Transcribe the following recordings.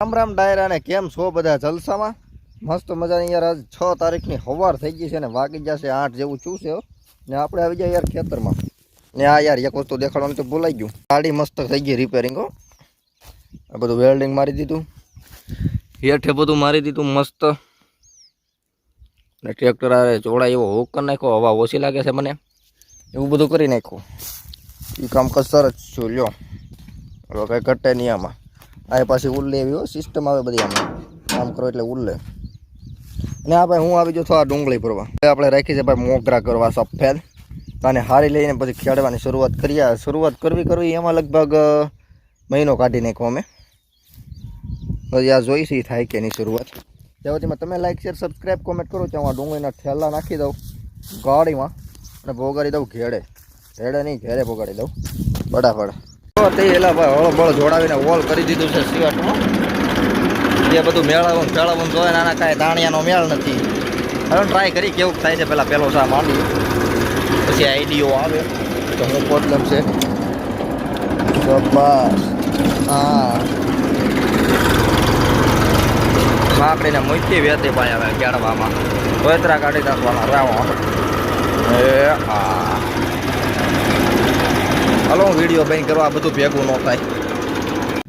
રામ રામ ડાયરા ને કેમ છો બધા જલસામાં? મસ્ત મજાની યાર આજ છ તારીખની સવાર થઈ ગઈ છે ને વાગી જશે આઠ જેવું શું છે ને આપણે આવી જાય યાર ખેતરમાં. ને આ યાર એક વસ્તુ દેખાડવાનું તો ભૂલાઈ ગયું. ગાડી મસ્ત થઈ ગઈ રિપેરિંગ હો. આ બધું વેલ્ડિંગ મારી દીધું. હેઠે બધું મારી દીધું મસ્ત. ને ટ્રેક્ટર આ જોડા એવો હોક કરી નાખ્યો, હવા ઓછી લાગે છે મને. એવું બધું કરી નાખ્યું. એ કામ કસર જ છું, લ્યો. હવે કંઈ ઘટે નહીં આમાં. આ પાછી ઉલ્લે એવી હોય સિસ્ટમ આવે બધી આમાં. કામ કરો એટલે ઉલ્લે અને આ ભાઈ હું આવી જો આ ડુંગળી ભરવા. આપણે રાખી છે ભાઈ મોગરા કરવા સફેદ. અને હારી લઈને પછી ખેડવાની શરૂઆત કરીએ. શરૂઆત કરવી કરવી એમાં લગભગ મહિનો કાઢી નાખો અમે. પછી આ જોઈશી થાય કે એની શરૂઆત. ત્યાં સુધીમાં તમે લાઈક શેર સબસ્ક્રાઈબ કોમેન્ટ કરો ત્યાં હું ડુંગળીના ઠેલા નાખી દઉં. ગાડીમાં. અને ભોગાડી દઉં ઘેડે. ઘેડે નહીં ઘેરે ભોગાડી દઉં. ફટાફટ તો તે એલા ભાઈ હળ બળ જોડાવીને વોલ કરી દીધું છે સિવાટમાં જે બધું મેળાવું મેળાવું જોઈએ આના કાંઈ દાણિયાનો મેળ નથી. હવે ટ્રાય કરી કેવું થાય છે પહેલાં પહેલો સા માંડી. પછી આઈડીઓ આવે. તો હું પ્રોબ્લેમ છે. તો બસ હા. માકડીને મૂકી વેતી ભાઈ હવે કેળવામાં કોતરા કાઢી નાખવાના રાવો એ આ હાલો હું વીડિયો બેન કરવા બધું ભેગું ન થાય.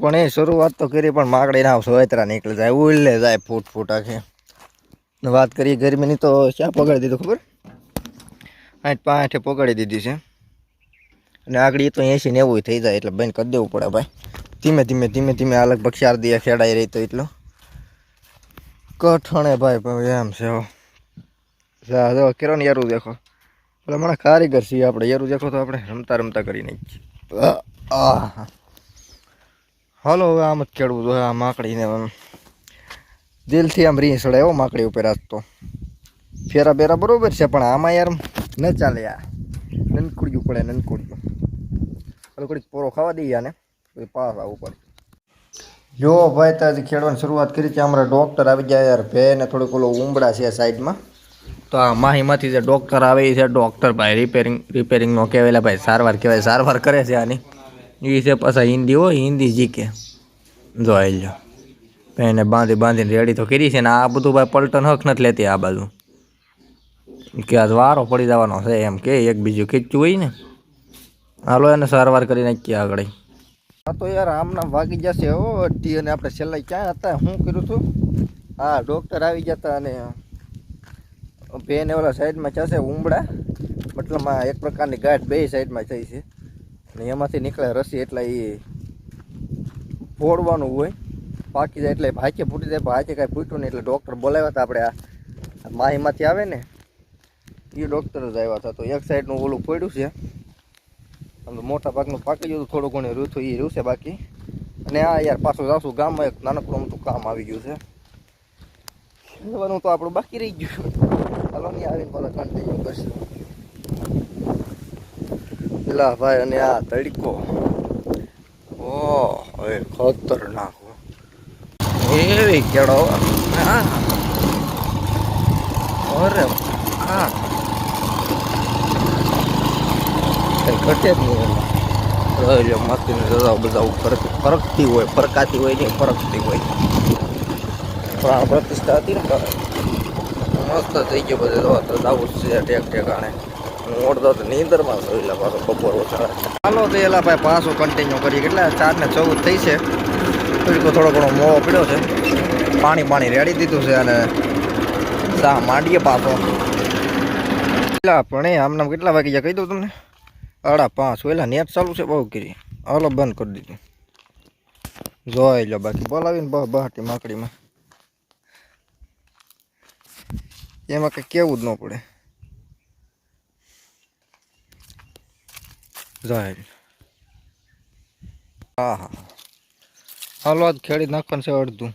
પણ એ શરૂઆત તો કરી, પણ માકડી ના સોયતરા નીકળી જાય, ઉલ્લે જાય ફૂટ ફૂટ આખે. વાત કરીએ ગરમીની તો ક્યાં પગાડી દીધું ખબર? આઠ પાંઠે પગાડી દીધી છે. અને આગળ એ તો એસી નેવું થઈ જાય, એટલે બંધ કરી દેવું પડે ભાઈ. ધીમે ધીમે ધીમે ધીમે આ લગભગ ચાર દિવસ ખેડાઈ રહી તો એટલો. કઠણે ભાઈ એમ છે જા, જો યારું દેખો. પેલા મને કારીગર છીએ આપણે, યારું દેખો તો આપણે રમતા રમતા કરી નાખીએ. હલો, હવે આમ જ ખેડવું જોઈએ, આ માકડીને આમ. દિલથી આમ રીસ એવો માકડી ઉપર આજ તો. ફેરા બેરા બરોબર છે, પણ આમાં યાર ન ચાલે આ. નનકુડિયું પડે નનકુડિયું હવે ઘડીક પોરો ખાવા દઈએ આને. પછી પાસ આવવું પડે. જો ભાઈ તો હજી ખેડવાની શરૂઆત કરી છે. અમારા ડૉક્ટર આવી ગયા યાર ભે ને થોડુંક ઓલો ઉમડા છે સાઈડમાં તો આ માહીમાંથી જે ડૉક્ટર આવે એ છે ડૉક્ટર ભાઈ. રિપેરિંગ રિપેરિંગનો કહેવાયેલા ભાઈ. સારવાર કહેવાય. સારવાર કરે છે આની. એ છે પાછા હિન્દી હોય હિન્દી જીકે. જોઈ લો એને બાંધી, બાંધીને રેડી તો કરી છે ને આ બધું ભાઈ પલટન હક નથી લેતી આ બાજુ. કે આજ વારો પડી જવાનો છે એમ કે એક બીજું ખીચું હોય ને. હાલો એને સારવાર કરી નાખીએ આગળ. હા તો યાર આમના વાગી જશે હો. અને આપણે છેલ્લા ક્યાં હતા? શું કર્યું હતું હા ડૉક્ટર આવી જતા અને બેન ઓલા સાઈડમાં જશે ઉમડા. મતલબમાં એક પ્રકારની ગાંઠ બે સાઈડમાં થઈ છે. અને એમાંથી નીકળે રસી એટલે એ ફોડવાનું હોય. પાકી જાય એટલે ભાચે ફૂટી જાય ભાચે કાંઈ ફૂટ્યું નહીં એટલે ડૉક્ટર બોલાવ્યા હતા આપણે આ માહીમાંથી આવે ને એ ડૉક્ટર જ આવ્યા હતા. તો એક સાઈડનું ઓલું ફોડ્યું છે. આમ મોટા ભાગનું પાકી ગયું થોડું ઘણું રહ્યું હતું એ રહ્યું છે બાકી. અને આ યાર પાછું જાશું ગામમાં, એક નાનકડું મોટું કામ આવી ગયું છે. જવાનું તો આપણું બાકી રહી ગયું. હાલો નહીં આવીને પાછા કન્ટિન્યુ કરશું પેલા ભાઈ અને આ તડકો ઓ એ ખતરનાક હો. એવી કેળો હા અરે હા કઈ ઘટે જ નહીં એમાં રહ્યો માતીને રજાઓ બધા ફરક ફરકતી હોય ફરકાતી હોય નહીં ફરકતી હોય પ્રાણ પ્રતિષ્ઠા હતી ને તારે. મસ્ત થઈ ગયો બધે. તો તો દાવું છે ટેક ટેકાણે હું ઓળતો તો નીંદરમાં એટલે પાછો બપોર ઓછા ચાલો તો એલા ભાઈ પાછું કન્ટિન્યુ કરીએ. કેટલા? ચાર ને ચૌદ થઈ છે. તરીકો થોડો ઘણો મોવો પીડ્યો છે. પાણી પાણી રેડી દીધું છે અને સા માંડીએ પાછો. પેલા પણ એ આમનામ કેટલા વાગી ગયા કહી દઉં તમને? અડા પાંચ. એલા, નેટ ચાલુ છે? બહુ કરી. હાલો, બંધ કરી દીધું. જોઈ લો બાકી બોલાવીને બહુ બહાટી માકડીમાં. એમાં કંઈ કેવું જ ન પડે. જાય. હા હા હાલો આજ ખેડી નાખવાનું છે અડધું.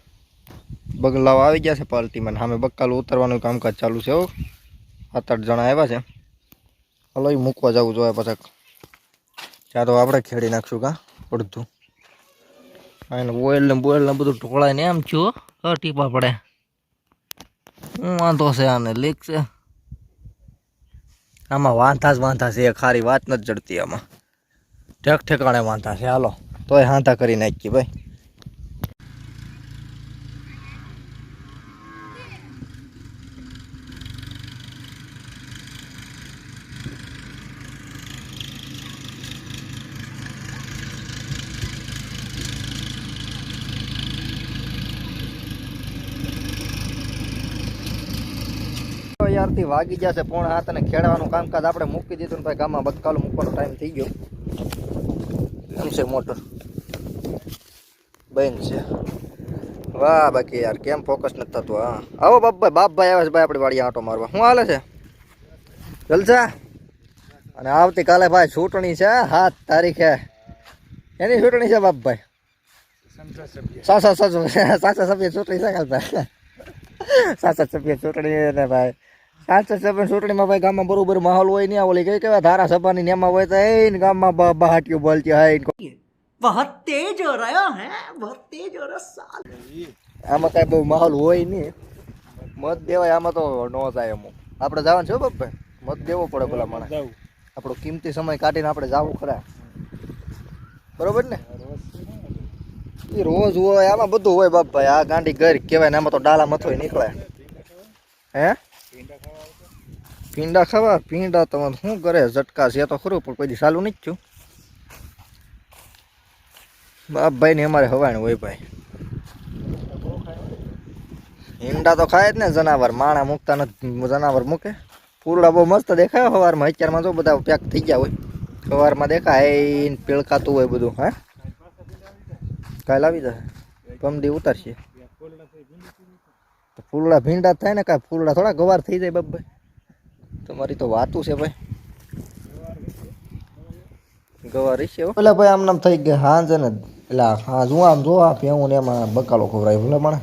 બગલાવ આવી ગયા છે પાર્ટીમાં સામે બક્કાલું ઉતારવાનું કામકાજ ચાલુ છે હો. સાત આઠ જણા આવ્યા છે. હાલો એ મૂકવા જવું જોઈએ પાછા. તો આપણે ખેડી નાખશું કા અડધું. એને ઓઇલ ને બોઇલ ને બધું ઢોળાય ને એમ છો ટીપા પડે. હું વાંધો છે આને લીક છે. આમાં વાંધા જ વાંધા છે એ ખારી વાત નથી જડતી આમાં. ઠેક ઠેકાણે વાંધા છે, હાલો. તોય હાંતા કરી નાખી ભાઈ. સવારથી વાગી જશે પોણા હાથ અને ખેડવાનું કામકાજ આપણે મૂકી દીધું ને ભાઈ ગામમાં બકાલો મૂકવાનો ટાઈમ થઈ ગયો. એમ છે મોટર. બંધ છે. વાહ બાકી યાર કેમ ફોકસ નથી થતું હા. આવો બાપભાઈ બાપભાઈ આવે છે ભાઈ આપણી વાડી આંટો મારવા. શું હાલે છે? જલસા? અને આવતીકાલે ભાઈ ચૂંટણી છે સાત તારીખે. એની ચૂંટણી છે બાપભાઈ સાસા સાસા સાસા સભ્ય ચૂંટણી છે કરતા સાસા સભ્ય ચૂંટણી ને ભાઈ. સાંસદ સરપંચ ચૂંટણીમાં ભાઈ ગામમાં બરોબર માહોલ હોય નહીં ઓલી કઈ કેવા ધારાસભાની નેમાં હોય તો એ ગામમાં બહાટીઓ બોલતી હાઈ બહુત તેજ રહ્યો હે બહુત તેજ રહ્યો સાલ. આમાં કાંઈ બહુ માહોલ હોય નહીં. મત દેવાય આમાં તો નો થાય એમ આપણે જવાનું છે બાપા મત દેવો પડે પેલા મને આપણો કિંમતી સમય કાઢીને આપણે જવું ખરા. બરોબર ને? એ રોજ હોય આમાં બધું હોય બાપા આ ગાંડી ઘર કહેવાય ને આમાં તો ડાલા મથોય નીકળે. હે? પીંડા ખાવા, પીંડા તમે શું કરે? ઝટકા છે તો ખરું, પણ કોઈ નહીં જ બાપ બાપભાઈ ને અમારે હવાણ હોય ભાઈ. ઈંડા તો ખાય જ ને, જનાવર. માણા મૂકતા નથી, જનાવર મૂકે. પૂરડા બહુ મસ્ત દેખાય સવારમાં અત્યારમાં જો બધા પેક થઈ ગયા હોય. સવારમાં દેખાય પીળકાતું હોય બધું, હા? કાલ આવી જશે. પમદી ઉતારશે. ફૂલડા ભીંડા થાય ને કાંઈ ફૂલડા થોડા ગવાર થઈ જાય બાપભાઈ તમારી તો વાતું છે ભાઈ. ગવારી છે પેલા ભાઈ આમ નામ થઈ ગયા હા છે ને એટલે હા જો આમ જો આ ભેવું ને એમાં બકાલો ખવડાય ભલે મને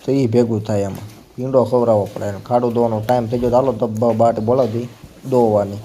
તો એ ભેગું થાય એમાં. પીંડો ખવડાવવો પડે. ખાડું દોવાનો ટાઈમ થઈ ગયો. ચાલો તો બાટ બોલાવતી દોવાની.